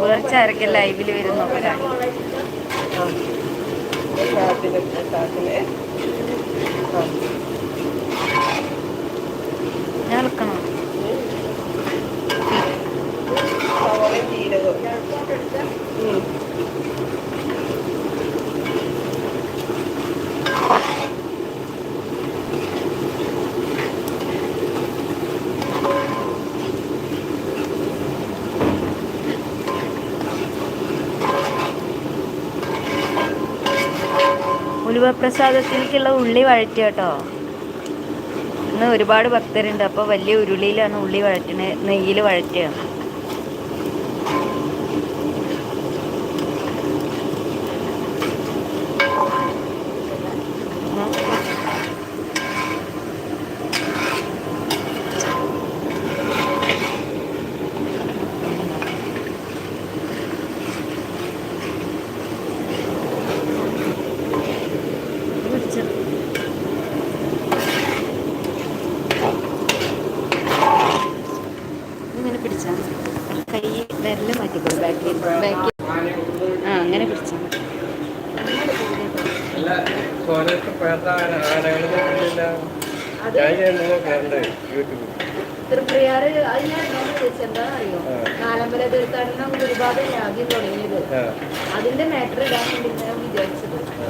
വേർച്ച ആരൊക്കെ ലൈവിൽ വരുന്നു. സാധനം സാധനം ആ ഞാൻ എടുക്കണോ സവോളയും ഉലുവപ്രസാദത്തിലേക്കുള്ള ഉള്ളി വഴറ്റുക കേട്ടോ. ഇന്ന് ഒരുപാട് ഭക്തരുണ്ട്. അപ്പോൾ വലിയ ഉരുളിയിലാണ് ഉള്ളി വഴറ്റണത് നെയ്യിൽ വഴറ്റുക. നാലമ്പല തീർത്ഥാടനം ഒരുപാട് ആദ്യം തുടങ്ങിയത് അതിന്റെ മാറ്റർ ഇടാൻ വേണ്ടി ഞാൻ വിചാരിച്ചത്. ആ,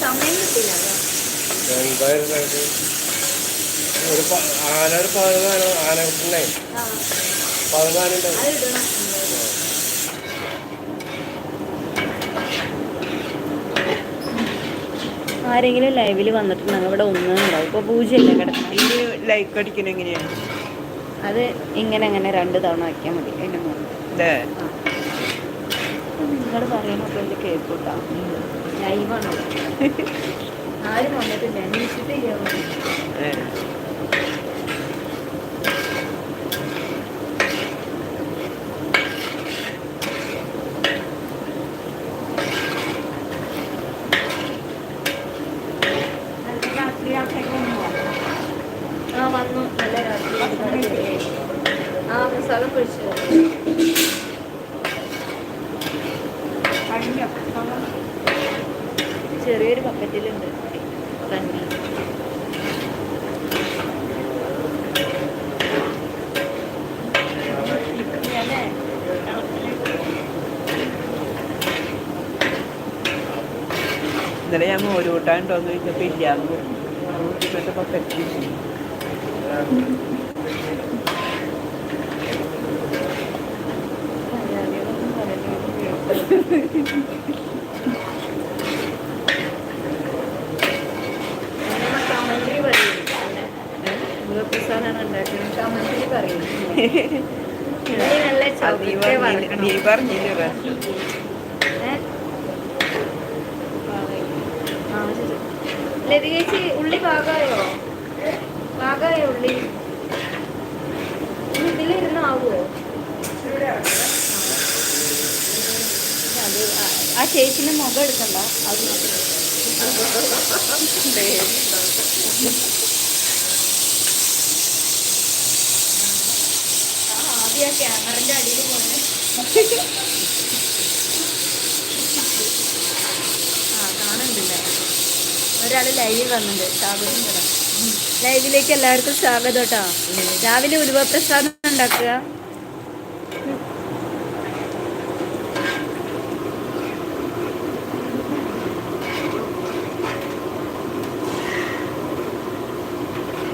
സമയം കിട്ടില്ല? ഒരു പ- ആന ഒരു പതിനാല് ആന കിട്ടണേ അത് ആരെങ്കിലും ലൈവിൽ വന്നിട്ടുണ്ടെങ്കിൽ ഇവിടെ ഒന്നും ഉണ്ടാവും. ഇപ്പൊ പൂജയല്ലേ കിടക്കുന്നത് ലൈക്ക് അടിക്കണ എങ്ങനെയാണ് അത് ഇങ്ങനെ അങ്ങനെ രണ്ട് തവണ വയ്ക്കാൻ മതി. മുകളിൽ അല്ലേ നിങ്ങൾ പറയണൊക്കെ എന്റെ കേൾക്കൂട്ടാ. ലൈവാണോ ആരും വന്നിട്ട് ഞാൻ വിളിച്ചിട്ട് വന്നു നല്ല രാത്രി ആ പ്രസാദം കുഴിച്ചു ചെറിയൊരു ബക്കറ്റിലുണ്ട്. കഞ്ഞി അല്ലേ? ഇന്നലെ ഞാൻ മോര് കൂട്ടാനുണ്ടോന്ന് ചോദിച്ചപ്പോ ഇല്ലാന്ന് ഇല്ല ഇപ്പോഴത്തെ പക്കറ്റ് ഉള്ളി പാകായോ പാകായോ ഉള്ളി ഇനി ഇതിലിരുന്ന് ആവുമോ അത് ആ- ചേച്ചിന്റെ മുഖം എടുക്കണ്ട. അത് ആദ്യം ആ ക്യാമറന്റെ അടിയിൽ പോലെ ആ കാണുന്നുണ്ടല്ലേ ഒരാൾ ലൈവിൽ വന്നിട്ടുണ്ട്. സ്വാഗതം തരാം ലൈവിലേക്ക് എല്ലാവർക്കും സ്വാഗതം കേട്ടോ. രാവിലെ ഉരുവപ്രസാദം ഉണ്ടാക്കുക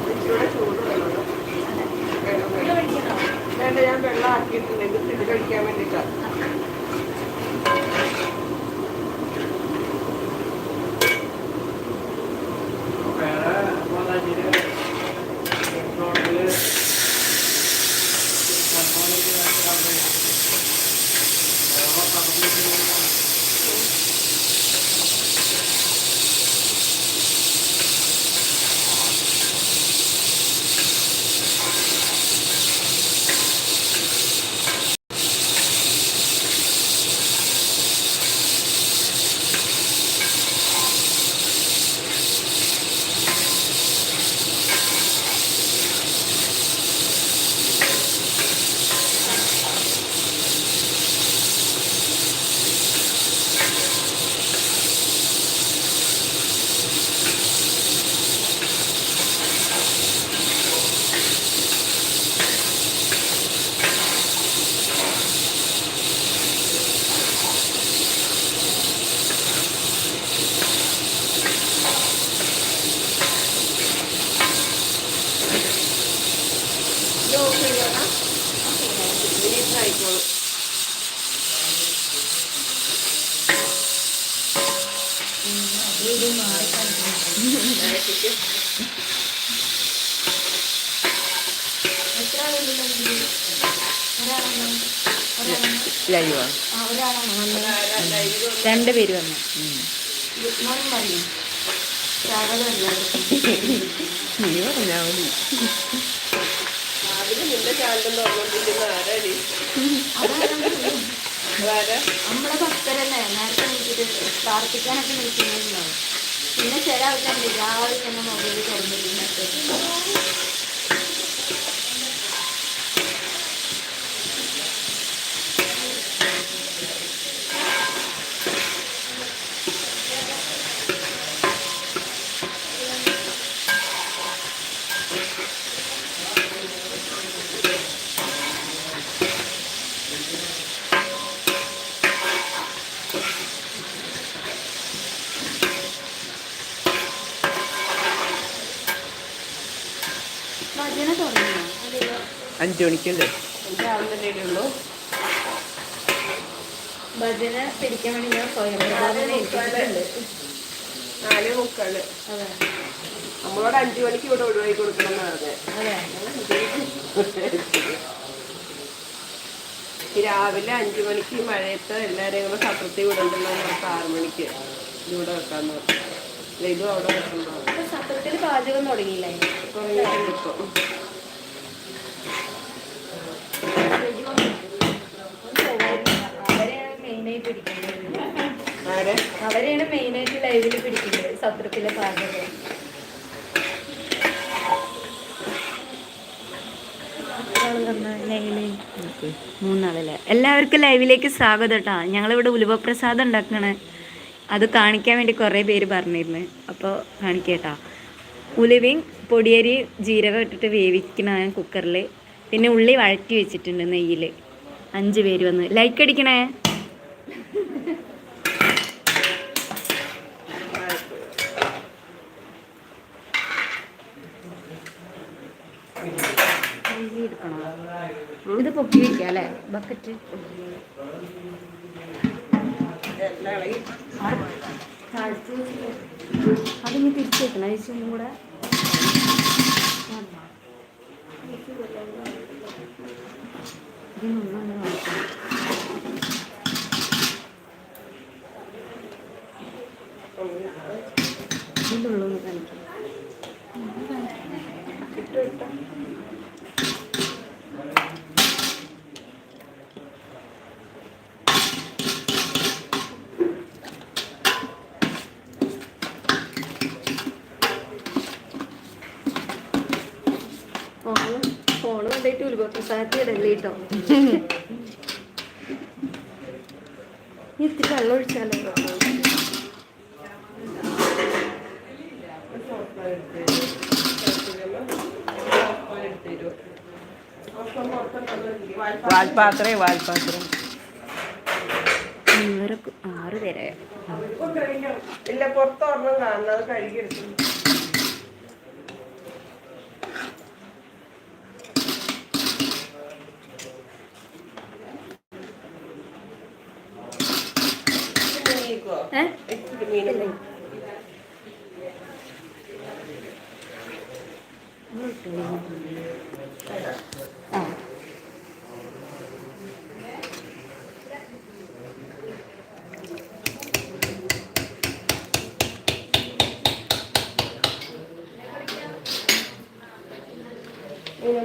ഇച്ചിരൂടെ ചൂട് വേണം. വേണ്ട ഞാൻ വെള്ളം ആക്കിയിട്ടുണ്ട് ഇത് ഇത് കഴിക്കാൻ വേണ്ടിട്ടാ വേറെ മാതാജിയുടെ റോഡിൽ മണ്ണോലേക്ക് ഇത് ലൈവാ? രണ്ട് പേര് വന്നു നീ പറഞ്ഞാ മതി നിന്റെ ചാനലും തുറന്നോണ്ടിരിക്കുന്ന ആരാടി അതാരാ നമ്മളെ ഭക്തരല്ലേ? നേരത്തെ നോക്കിയിട്ട് പ്രാർത്ഥിക്കാനൊക്കെ നിൽക്കുന്നുണ്ടാവും പിന്നെ ചില ആൾക്കാരുണ്ട് രാവിലെ തന്നെ മൊബൈൽ തുറന്നിരുന്നിട്ട് ഭജന തുടങ്ങിയോ അഞ്ചു മണിക്കല്ലേ രാവിലെ ഉള്ളൂ. ഭജന പിടിക്കാൻ വേണ്ടി ഞാൻ നാല് മുക്കാൽ. നമ്മളോട് അഞ്ചു മണിക്ക് ഇവിടെ ഒഴിവാക്കി കൊടുക്കണം പറഞ്ഞത് രാവിലെ അഞ്ചു മണിക്ക് മഴയത്ത് എല്ലാവരെയും കൂടെ സത്രത്തിൽ വിടണ്ടല്ലോ നമുക്ക് ആറു മണിക്ക് ഇവിടെ വെക്കാന്ന് പറഞ്ഞു. ദേ ഇതും അവിടെ വെക്കണ്ടോ സത്രത്തിൽ പാചകം തുടങ്ങിയില്ലേ? തുടങ്ങിയിട്ടുണ്ട് ഇപ്പൊ. അവരെയാണ് മെയിനായിട്ട് ലൈവിൽ പിടിക്കുന്നത് സത്രത്തിലെ പാചകം മൂന്നാളല്ലേ? എല്ലാവർക്കും ലൈവിലേക്ക് സ്വാഗതം കേട്ടോ ഞങ്ങളിവിടെ ഉലുവപ്രസാദം ഉണ്ടാക്കണേ. അത് കാണിക്കാൻ വേണ്ടി കുറേ പേര് പറഞ്ഞിരുന്നു. അപ്പോൾ കാണിക്കേട്ടാ. ഉലുവയും പൊടിയരി ജീരകം ഇട്ടിട്ട് വേവിക്കണ കുക്കറിൽ പിന്നെ ഉള്ളി വഴറ്റി വെച്ചിട്ടുണ്ട് നെയ്യിൽ അഞ്ച് പേര് വന്ന്. ലൈക്ക് അടിക്കണേ. ഇത് പൊക്കി വയ്ക്കുക അല്ലേ? ബക്കറ്റ് അതിന് തിരിച്ചു വെക്കണം. അയച്ചൊന്നും കൂടെ. ഇതിനൊന്നും നോക്കണം ഇതിലുള്ളൂ കാണിക്കാം ഫോണ് കൊണ്ടുപോയിട്ട് കേട്ടോ? ഇത്തിരി വെള്ളം ഒഴിച്ചാലോ? വാൽപാത്രേ വാൽപാത്രം. ഇവരെ ആറ് പേരെ. ഇല്ല പുറത്തൊരെണ്ണം കാണുന്നത് അത് ആ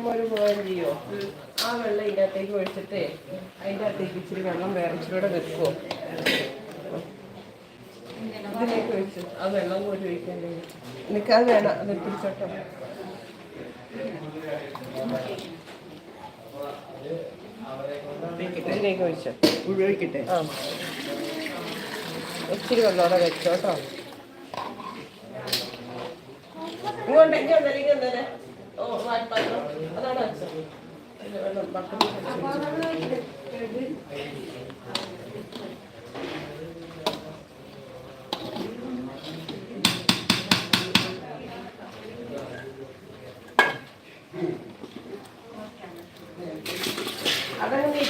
ഒരു പോകാൻ ചെയ്യോ ഒഴിച്ചിട്ട് അതിന്റെ അകത്തേക്ക് ഇച്ചിരി വെള്ളം വേറെ ഇച്ചിരി കൂടെ വെക്കുമോ ഒഴിച്ച് ആ വെള്ളം കൂടി ഒഴിക്കാൻ എനിക്ക് അത് വേണം. അത് പിടിച്ചോട്ടോ ഇതിലേക്ക് ഒഴിച്ചോ. ഒഴിക്കട്ടെ ആ. ഇച്ചിരി വെള്ളമോടെ വെച്ചോട്ടോ ഇങ്ങോട്ട് ഇങ്ങോട്ട് ഇങ്ങോട്ട് ഓ വായ്പാത്രം അതാണ് അതിന്റെ വെള്ളം ബക്കറ്റിൽ ഒഴിച്ച് വെച്ചു.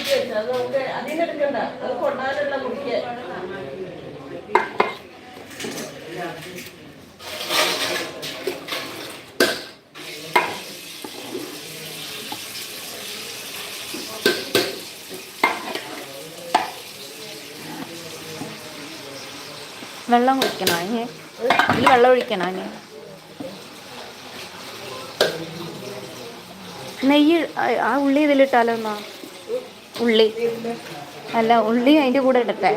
കഴിഞ്ഞു അത് നമുക്ക് അതിന് അത് കൊണ്ടാനുള്ള കുടിക്കാൻ വെള്ളം കുടിക്കണോ ഇനി? ഇതിൽ വെള്ളം ഒഴിക്കണോ ഇനി? നെയ്യ് ആ ഉള്ളി ഇതിലിട്ടാലോ എന്നാ? ഉള്ളി. അല്ല ഉള്ളി അതിന്റെ കൂടെ ഇടട്ടെ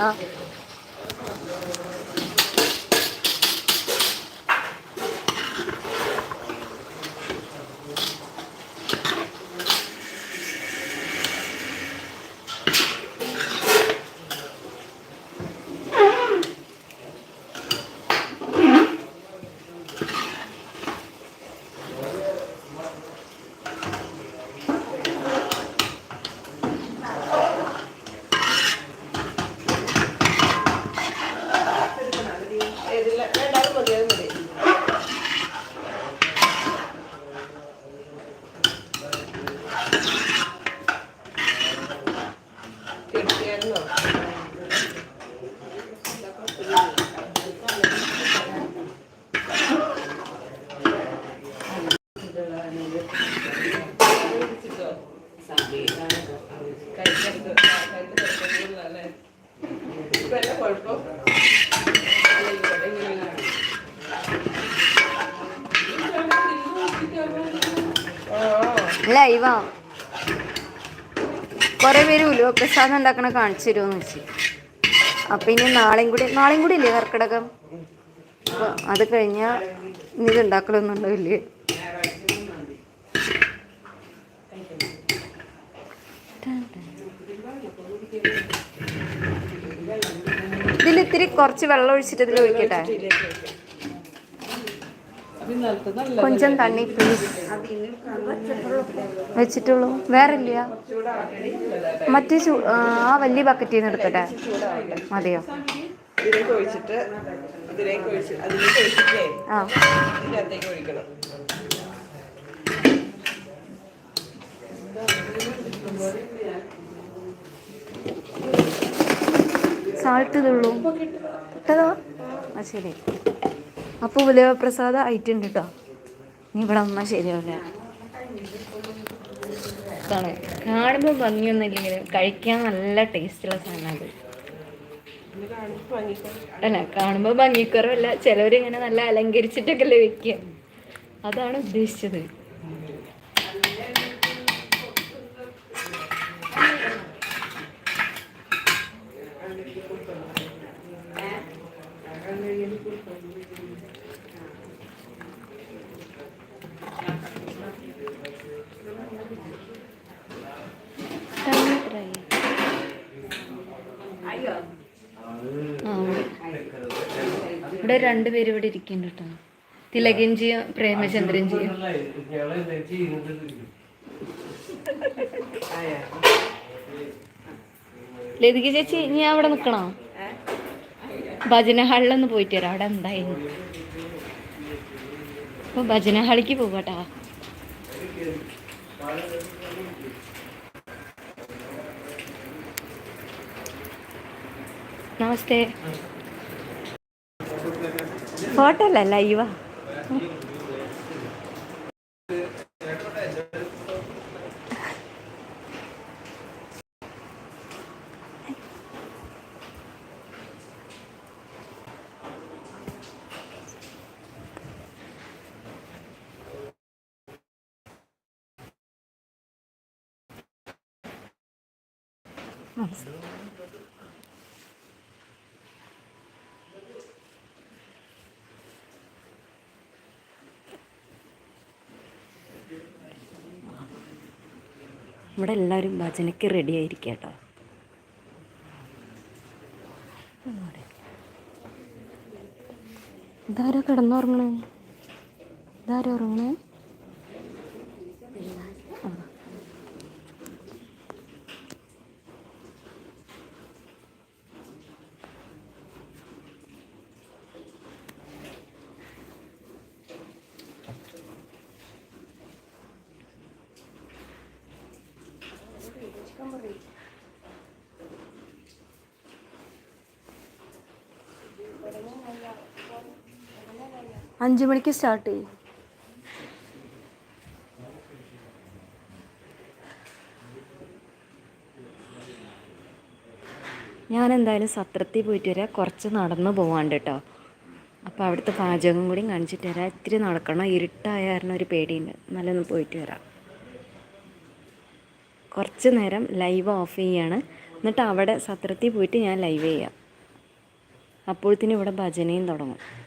ആ ഇതില്ല വേണ്ട അത് മതി അത് മതി കിട്ടിയായിരുന്നോ കഴിക്കരുത് കഴിക്കരുത് അല്ലേ ഇപ്പൊ എന്നാ കുഴപ്പം ലൈവാ. കുറേ പേര് ഉലുവ പ്രസാദം ഉണ്ടാക്കണ കാണിച്ചു തരുമെന്ന് വെച്ച്. അപ്പം ഇനി നാളെയും കൂടി നാളെയും കൂടി ഇല്ലേ കർക്കിടകം അപ്പോൾ അത് കഴിഞ്ഞാൽ ഇനി ഇത് ഇത്തിരി കുറച്ച് വെള്ളം ഒഴിച്ചിട്ട് ഇതിൽ ഒഴിക്കട്ടെ? കൊഞ്ചം തണ്ണി പ്ലീസ് വെച്ചിട്ടുള്ളൂ. വേറെ ഇല്ല മറ്റേ ചൂ- ആ വലിയ ബക്കറ്റിൽ നിന്ന് എടുക്കട്ടെ മതിയോ? ഇതിലേക്ക് ഒഴിച്ചിട്ട് ഇതിലേക്ക് ഒഴിച്ച് അതിലേക്ക് ഒഴിച്ചിട്ടേ ആ. ഇതിനകത്തേക്ക് ഒഴിക്കണം. സാൾട്ട് ഇതുള്ളൂ. ഇട്ടതോ? ആ ശരി. അപ്പോൾ ഉലവപ്രസാദം ആയിട്ടുണ്ട് കേട്ടോ നീ ഇവിടെ വന്നാൽ ശരിയാവില്ല ഇതാണ്. കാണുമ്പോൾ ഭംഗിയൊന്നും ഇല്ലെങ്കിലും കഴിക്കാൻ നല്ല ടേസ്റ്റുള്ള വാങ്ങിക്കോ അല്ല കാണുമ്പോൾ ഭംഗിക്കുറവല്ല. ചിലവരിങ്ങനെ നല്ല അലങ്കരിച്ചിട്ടൊക്കെ അല്ലേ വെക്കുക. അതാണ് ഉദ്ദേശിച്ചത്. ഇവിടെ. രണ്ടുപേര് ഇവിടെ ഇരിക്കുന്നുണ്ട് കേട്ടോ. തിലകൻജിയും പ്രേമചന്ദ്രൻജിയും. ലതിക ചേച്ചി ഇനി അവിടെ നിൽക്കണോ ഭജന ഹാളിലൊന്ന് പോയിട്ട് വരാം. അവിടെ എന്തായിരുന്നു അപ്പൊ ഭജന ഹാളിക്ക് പോകട്ടാ നമസ്തേ. ഫോട്ടോ അല്ല ലൈവാ ഇവിടെ എല്ലാവരും ഭജനയ്ക്ക് റെഡി ആയിരിക്കുക കേട്ടോ. ഇതാരോ കിടന്നുറങ്ങണേ? ഇതാരോ ഉറങ്ങണേ? അഞ്ചു മണിക്ക് സ്റ്റാർട്ട് ചെയ്യും. ഞാൻ എന്തായാലും സത്രത്തിൽ പോയിട്ട് വരാം. കുറച്ച് നടന്നു പോവാണ്ട് കേട്ടോ അപ്പോൾ അവിടുത്തെ പാചകം കൂടി കാണിച്ചിട്ട് വരാം. ഇത്തിരി നടക്കണം. ഇരുട്ടായ കാരണം ഒരു പേടിയുണ്ട്. നല്ലൊന്ന് പോയിട്ട് വരാം. കുറച്ച് നേരം ലൈവ് ഓഫ് ചെയ്യാണ്. എന്നിട്ട് അവിടെ സത്രത്തിൽ പോയിട്ട് ഞാൻ ലൈവ് ചെയ്യാം. അപ്പോഴത്തേനും ഇവിടെ ഭജനയും തുടങ്ങും.